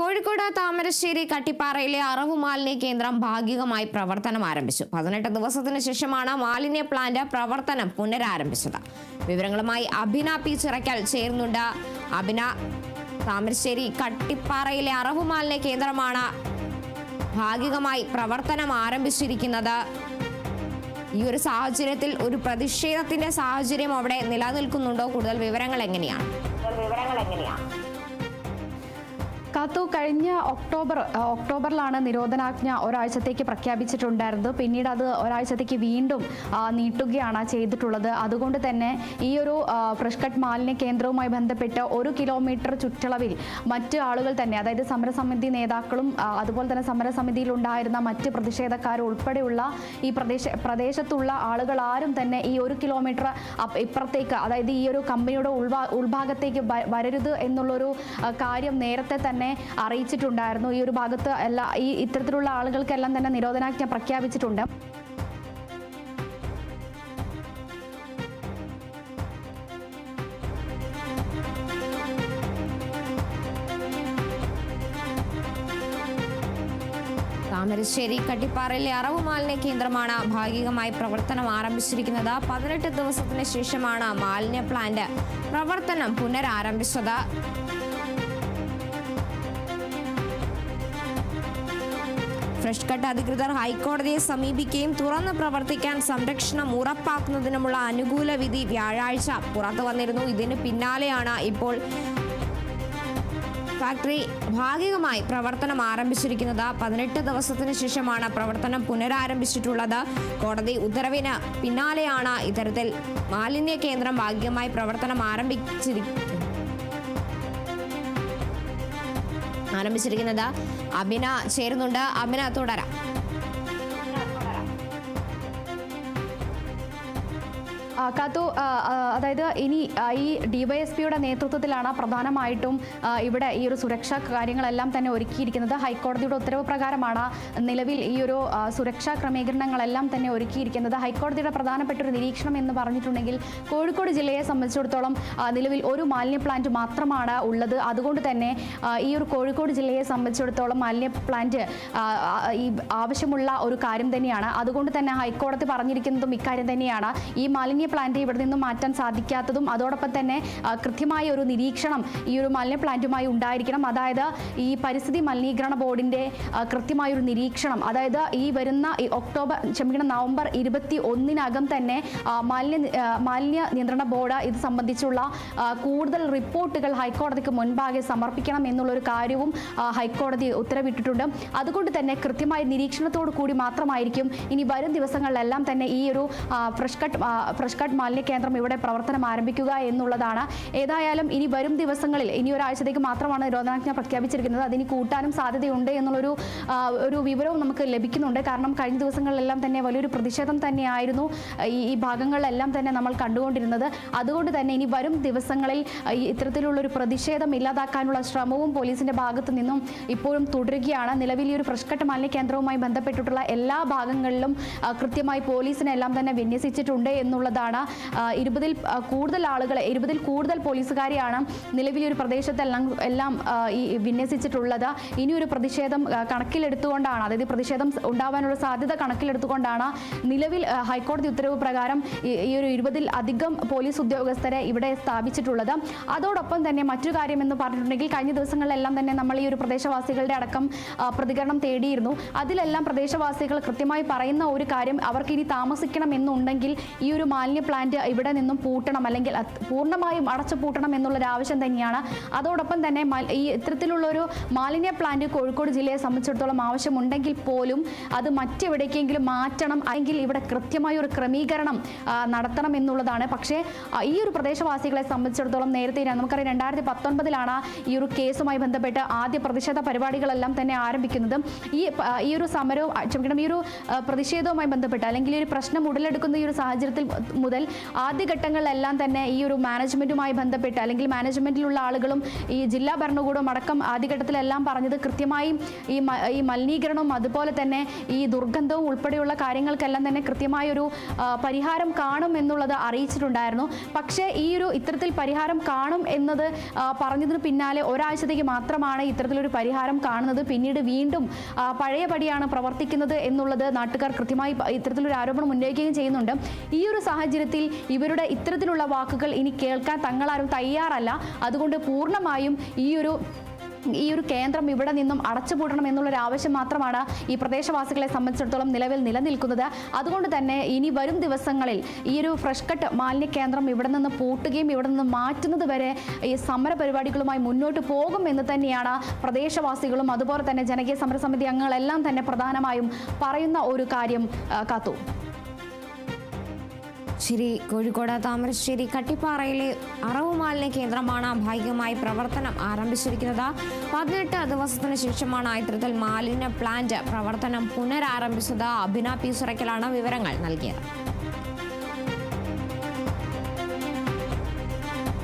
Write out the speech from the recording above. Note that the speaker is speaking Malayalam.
കോഴിക്കോട് താമരശ്ശേരി കട്ടിപ്പാറയിലെ അറവ് മാലിന്യ കേന്ദ്രം ഭാഗികമായി പ്രവർത്തനം ആരംഭിച്ചു. പതിനെട്ട് ദിവസത്തിന് ശേഷമാണ് മാലിന്യ പ്ലാന്റ് പ്രവർത്തനം പുനരാരംഭിച്ചത്. വിവരങ്ങളുമായി അഭിന പി ചിറക്കൽ ചേരുന്നുണ്ട്. അഭിന താമരശ്ശേരി കട്ടിപ്പാറയിലെ അറവ് മാലിന്യ കേന്ദ്രമാണ് ഭാഗികമായി പ്രവർത്തനം ആരംഭിച്ചിരിക്കുന്നത്. ഈ ഒരു സാഹചര്യത്തിൽ ഒരു പ്രതിഷേധത്തിന്റെ സാഹചര്യം അവിടെ നിലനിൽക്കുന്നുണ്ടോ? കൂടുതൽ വിവരങ്ങൾ എങ്ങനെയാണ്? വിവരങ്ങൾ എങ്ങനെയാണ്? കാത്തു കഴിഞ്ഞ ഒക്ടോബർ ഒക്ടോബറിലാണ് നിരോധനാജ്ഞ ഒരാഴ്ചത്തേക്ക് പ്രഖ്യാപിച്ചിട്ടുണ്ടായിരുന്നത്. പിന്നീട് അത് ഒരാഴ്ചത്തേക്ക് വീണ്ടും നീട്ടുകയാണ് ചെയ്തിട്ടുള്ളത്. അതുകൊണ്ട് തന്നെ ഈ ഒരു ഫ്രഷ്കട്ട് ഫ്രഷ് കട്ട് മാലിന്യ കേന്ദ്രവുമായി ബന്ധപ്പെട്ട് ഒരു കിലോമീറ്റർ ചുറ്റളവിൽ മറ്റ് ആളുകൾ തന്നെ അതായത് സമരസമിതി നേതാക്കളും അതുപോലെ തന്നെ സമരസമിതിയിൽ ഉണ്ടായിരുന്ന മറ്റ് പ്രതിഷേധക്കാരും ഉൾപ്പെടെയുള്ള ഈ പ്രദേശ പ്രദേശത്തുള്ള ആളുകൾ ആരും തന്നെ ഈ ഒരു കിലോമീറ്റർ ഇപ്പുറത്തേക്ക് അതായത് ഈ ഒരു കമ്പനിയുടെ ഉൾഭാ ഉൾഭാഗത്തേക്ക് വരരുത് എന്നുള്ളൊരു കാര്യം നേരത്തെ തന്നെ അറിയിച്ചിട്ടുണ്ടായിരുന്നു. ഈ ഒരു ഭാഗത്ത് എല്ലാ ഈ ഇത്തരത്തിലുള്ള ആളുകൾക്കെല്ലാം തന്നെ നിരോധനാജ്ഞ പ്രഖ്യാപിച്ചിട്ടുണ്ട്. താമരശ്ശേരി കട്ടിപ്പാറയിലെ അറവുമാലിന്യ കേന്ദ്രമാണ് ഭാഗികമായി പ്രവർത്തനം ആരംഭിച്ചിരിക്കുന്നത്. പതിനെട്ട് ദിവസത്തിന് ശേഷമാണ് മാലിന്യ പ്ലാന്റ് പ്രവർത്തനം പുനരാരംഭിച്ചത്. ഫ്രഷ് കട്ട് അധികൃതർ ഹൈക്കോടതിയെ സമീപിക്കുകയും തുറന്ന് പ്രവർത്തിക്കാൻ സംരക്ഷണം ഉറപ്പാക്കുന്നതിനുമുള്ള അനുകൂല വിധി വ്യാഴാഴ്ച പുറത്തു വന്നിരുന്നു. ഇതിന് പിന്നാലെയാണ് ഇപ്പോൾ ഫാക്ടറി ഭാഗികമായി പ്രവർത്തനം ആരംഭിച്ചിരിക്കുന്നത്. പതിനെട്ട് ദിവസത്തിന് ശേഷമാണ് പ്രവർത്തനം പുനരാരംഭിച്ചിട്ടുള്ളത്. കോടതി ഉത്തരവിന് പിന്നാലെയാണ് ഇത്തരത്തിൽ മാലിന്യ കേന്ദ്രം ഭാഗികമായി പ്രവർത്തനം ആരംഭിച്ചിരിക്കുന്നത് ആരംഭിച്ചിരിക്കുന്നത്. അഭിന ചേരുന്നുണ്ട്. അബിന തുടരാം. കാത്തു അതായത് ഇനി ഈ ഡിവൈഎസ്പിയുടെ നേതൃത്വത്തിലാണ് പ്രധാനമായിട്ടും ഇവിടെ ഈ ഒരു സുരക്ഷാ കാര്യങ്ങളെല്ലാം തന്നെ ഒരുക്കിയിരിക്കുന്നത്. ഹൈക്കോടതിയുടെ ഉത്തരവ് പ്രകാരമാണ് നിലവിൽ ഈ ഒരു സുരക്ഷാ ക്രമീകരണങ്ങളെല്ലാം തന്നെ ഒരുക്കിയിരിക്കുന്നത്. ഹൈക്കോടതിയുടെ പ്രധാനപ്പെട്ട ഒരു നിരീക്ഷണം എന്ന് പറഞ്ഞിട്ടുണ്ടെങ്കിൽ കോഴിക്കോട് ജില്ലയെ സംബന്ധിച്ചിടത്തോളം നിലവിൽ ഒരു മാലിന്യ പ്ലാന്റ് മാത്രമാണ് ഉള്ളത്. അതുകൊണ്ട് തന്നെ ഈ ഒരു കോഴിക്കോട് ജില്ലയെ സംബന്ധിച്ചിടത്തോളം മാലിന്യ പ്ലാന്റ് ഈ ആവശ്യമുള്ള ഒരു കാര്യം തന്നെയാണ്. അതുകൊണ്ട് തന്നെ ഹൈക്കോടതി പറഞ്ഞിരിക്കുന്നതും ഇക്കാര്യം തന്നെയാണ്. ഈ മാലിന്യ പ്ലാന്റ് ഇവിടെ നിന്നും മാറ്റാൻ സാധിക്കാത്തതും അതോടൊപ്പം തന്നെ കൃത്യമായ ഒരു നിരീക്ഷണം ഈ ഒരു മലിന പ്ലാന്റുമായി ഉണ്ടായിരിക്കണം. അതായത് ഈ പരിസ്ഥിതി മലിനീകരണ ബോർഡിന്റെ ആ, കൃത്യമായൊരു നിരീക്ഷണം. അതായത് ഈ വരുന്ന ഒക്ടോബർ ക്ഷമിക്കണം നവംബർ ഇരുപത്തി ഒന്നിനകം തന്നെ മാലിന്യ മാലിന്യ നിയന്ത്രണ ബോർഡ് ഇത് സംബന്ധിച്ചുള്ള കൂടുതൽ റിപ്പോർട്ടുകൾ ഹൈക്കോടതിക്ക് മുൻപാകെ സമർപ്പിക്കണം എന്നുള്ളൊരു കാര്യവും ഹൈക്കോടതി ഉത്തരവിട്ടിട്ടുണ്ട്. അതുകൊണ്ട് തന്നെ കൃത്യമായ നിരീക്ഷണത്തോടു കൂടി മാത്രമായിരിക്കും ഇനി വരും ദിവസങ്ങളിലെല്ലാം തന്നെ ഈ ഒരു ഫ്രഷ് കട്ട് ഫ്രഷ് കട്ട് മാലിന്യ കേന്ദ്രം ഇവിടെ പ്രവർത്തനം ആരംഭിക്കുക എന്നുള്ളതാണ്. ഏതായാലും ഇനി വരും ദിവസങ്ങളിൽ ഇനി ഒരാഴ്ചത്തേക്ക് മാത്രമാണ് നിരോധനാജ്ഞ പ്രഖ്യാപിച്ചിരിക്കുന്നത്. അതിന് കൂട്ടാനും സാധ്യതയുണ്ട് എന്നുള്ളൊരു ഒരു വിവരവും നമുക്ക് ലഭിക്കുന്നുണ്ട്. കാരണം കഴിഞ്ഞ ദിവസങ്ങളിലെല്ലാം തന്നെ വലിയൊരു പ്രതിഷേധം തന്നെയായിരുന്നു. ഈ ഭാഗങ്ങളിലെല്ലാം തന്നെ നമ്മൾ കണ്ടുകൊണ്ടിരുന്നത്. അതുകൊണ്ട് തന്നെ ഇനി വരും ദിവസങ്ങളിൽ ഇത്തരത്തിലുള്ളൊരു പ്രതിഷേധം ഇല്ലാതാക്കാനുള്ള ശ്രമവും പോലീസിന്റെ ഭാഗത്തു നിന്നും ഇപ്പോഴും തുടരുകയാണ്. നിലവിൽ ഈ ഒരു ഫ്രഷ്കട്ട് മാലിന്യ കേന്ദ്രവുമായി ബന്ധപ്പെട്ടിട്ടുള്ള എല്ലാ ഭാഗങ്ങളിലും കൃത്യമായി പോലീസിനെല്ലാം തന്നെ വിന്യസിച്ചിട്ടുണ്ട് എന്നുള്ളതാണ് ആ, ഇരുപതിൽ കൂടുതൽ ആളുകളെ ഇരുപതിൽ കൂടുതൽ പോലീസുകാരെയാണ് നിലവിൽ ഒരു പ്രദേശത്തെല്ലാം എല്ലാം ഈ വിന്യസിച്ചിട്ടുള്ളത്. ഇനി ഒരു പ്രതിഷേധം കണക്കിലെടുത്തുകൊണ്ടാണ് അതായത് പ്രതിഷേധം ഉണ്ടാവാനുള്ള സാധ്യത കണക്കിലെടുത്തുകൊണ്ടാണ് നിലവിൽ ഹൈക്കോടതി ഉത്തരവ് പ്രകാരം ഈ ഒരു ഇരുപതിൽ അധികം പോലീസ് ഉദ്യോഗസ്ഥരെ ഇവിടെ സ്ഥാപിച്ചിട്ടുള്ളത്. അതോടൊപ്പം തന്നെ മറ്റു കാര്യം എന്ന് പറഞ്ഞിട്ടുണ്ടെങ്കിൽ കഴിഞ്ഞ ദിവസങ്ങളിലെല്ലാം തന്നെ നമ്മൾ ഈ ഒരു പ്രദേശവാസികളുടെ അടക്കം പ്രതികരണം തേടിയിരുന്നു. അതിലെല്ലാം പ്രദേശവാസികൾ കൃത്യമായി പറയുന്ന ഒരു കാര്യം അവർക്ക് ഇനി താമസിക്കണം എന്നുണ്ടെങ്കിൽ ഈ ഒരു മാലിന്യ പ്ലാന്റ് ഇവിടെ നിന്നും പൂട്ടണം അല്ലെങ്കിൽ പൂർണമായും അടച്ചു പൂട്ടണം എന്നുള്ളൊരു ആവശ്യം തന്നെയാണ്. അതോടൊപ്പം തന്നെ ഈ ഇത്തരത്തിലുള്ളൊരു മാലിന്യ പ്ലാന്റ് കോഴിക്കോട് ജില്ലയെ സംബന്ധിച്ചിടത്തോളം ആവശ്യമുണ്ടെങ്കിൽ പോലും അത് മറ്റെവിടേക്കെങ്കിലും മാറ്റണം അല്ലെങ്കിൽ ഇവിടെ കൃത്യമായ ഒരു ക്രമീകരണം നടത്തണം എന്നുള്ളതാണ്. പക്ഷേ ഈ ഒരു പ്രദേശവാസികളെ സംബന്ധിച്ചിടത്തോളം നേരത്തെ നമുക്കറിയാം രണ്ടായിരത്തി പത്തൊൻപതിലാണ് ഈ ഒരു കേസുമായി ബന്ധപ്പെട്ട് ആദ്യ പ്രതിഷേധ പരിപാടികളെല്ലാം തന്നെ ആരംഭിക്കുന്നത്. ഈ ഈ ഒരു സമരവും ക്ഷമിക്കണം ഈ ഒരു പ്രതിഷേധവുമായി ബന്ധപ്പെട്ട് അല്ലെങ്കിൽ ഈ ഒരു പ്രശ്നം ഉടലെടുക്കുന്ന ഈ ഒരു സാഹചര്യത്തിൽ മുതൽ ആദ്യഘട്ടങ്ങളിലെല്ലാം തന്നെ ഈ ഒരു മാനേജ്മെന്റുമായി ബന്ധപ്പെട്ട് അല്ലെങ്കിൽ മാനേജ്മെന്റിലുള്ള ആളുകളും ഈ ജില്ലാ ഭരണകൂടവും അടക്കം ആദ്യഘട്ടത്തിലെല്ലാം പറഞ്ഞത് കൃത്യമായും ഈ ഈ മലിനീകരണവും അതുപോലെ തന്നെ ഈ ദുർഗന്ധവും ഉൾപ്പെടെയുള്ള കാര്യങ്ങൾക്കെല്ലാം തന്നെ കൃത്യമായൊരു പരിഹാരം കാണും എന്നുള്ളത് അറിയിച്ചിട്ടുണ്ടായിരുന്നു. പക്ഷേ ഈ ഒരു ഇത്തരത്തിൽ പരിഹാരം കാണും എന്നത് പറഞ്ഞതിന് പിന്നാലെ ഒരാഴ്ചത്തേക്ക് മാത്രമാണ് ഇത്തരത്തിലൊരു പരിഹാരം കാണുന്നത്. പിന്നീട് വീണ്ടും പഴയപടിയാണ് പ്രവർത്തിക്കുന്നത് എന്നുള്ളത് നാട്ടുകാർ കൃത്യമായി ഇത്തരത്തിലൊരു ആരോപണം ഉന്നയിക്കുകയും ചെയ്യുന്നുണ്ട്. ഈ ഒരു സാഹചര്യത്തിൽ ഇവരുടെ ഇത്തരത്തിലുള്ള വാക്കുകൾ ഇനി കേൾക്കാൻ തങ്ങളാരും തയ്യാറല്ല. അതുകൊണ്ട് പൂർണമായും ഈ ഒരു ഈ ഒരു കേന്ദ്രം ഇവിടെ നിന്നും അടച്ചുപൂട്ടണം എന്നുള്ളൊരു ആവശ്യം മാത്രമാണ് ഈ പ്രദേശവാസികളെ സംബന്ധിച്ചിടത്തോളം നിലവിൽ നിലനിൽക്കുന്നത്. അതുകൊണ്ട് തന്നെ ഇനി വരും ദിവസങ്ങളിൽ ഈ ഒരു ഫ്രഷ് കട്ട് മാലിന്യ കേന്ദ്രം ഇവിടെ നിന്ന് പൂട്ടുകയും ഇവിടെ നിന്ന് മാറ്റുന്നത് വരെ ഈ സമര പരിപാടികളുമായി മുന്നോട്ട് പോകും എന്ന് തന്നെയാണ് പ്രദേശവാസികളും അതുപോലെ തന്നെ ജനകീയ സമരസമിതി അംഗങ്ങളെല്ലാം തന്നെ പ്രധാനമായും പറയുന്ന ഒരു കാര്യം കാത്തു. ശരി കോഴിക്കോട് താമരശ്ശേരി കട്ടിപ്പാറയിലെ അറവുമാലിന് കേന്ദ്രമാണ് ഭാഗികമായി പ്രവർത്തനം ആരംഭിച്ചിരിക്കുന്നത്. പതിനെട്ട് ദിവസത്തിന് ശേഷമാണ് ഇത്തരത്തിൽ മാലിന്യ പ്ലാന്റ് പ്രവർത്തനം പുനരാരംഭിച്ചത്. അഭിന പി സുറയ്ക്കലാണ് വിവരങ്ങൾ നൽകിയത്.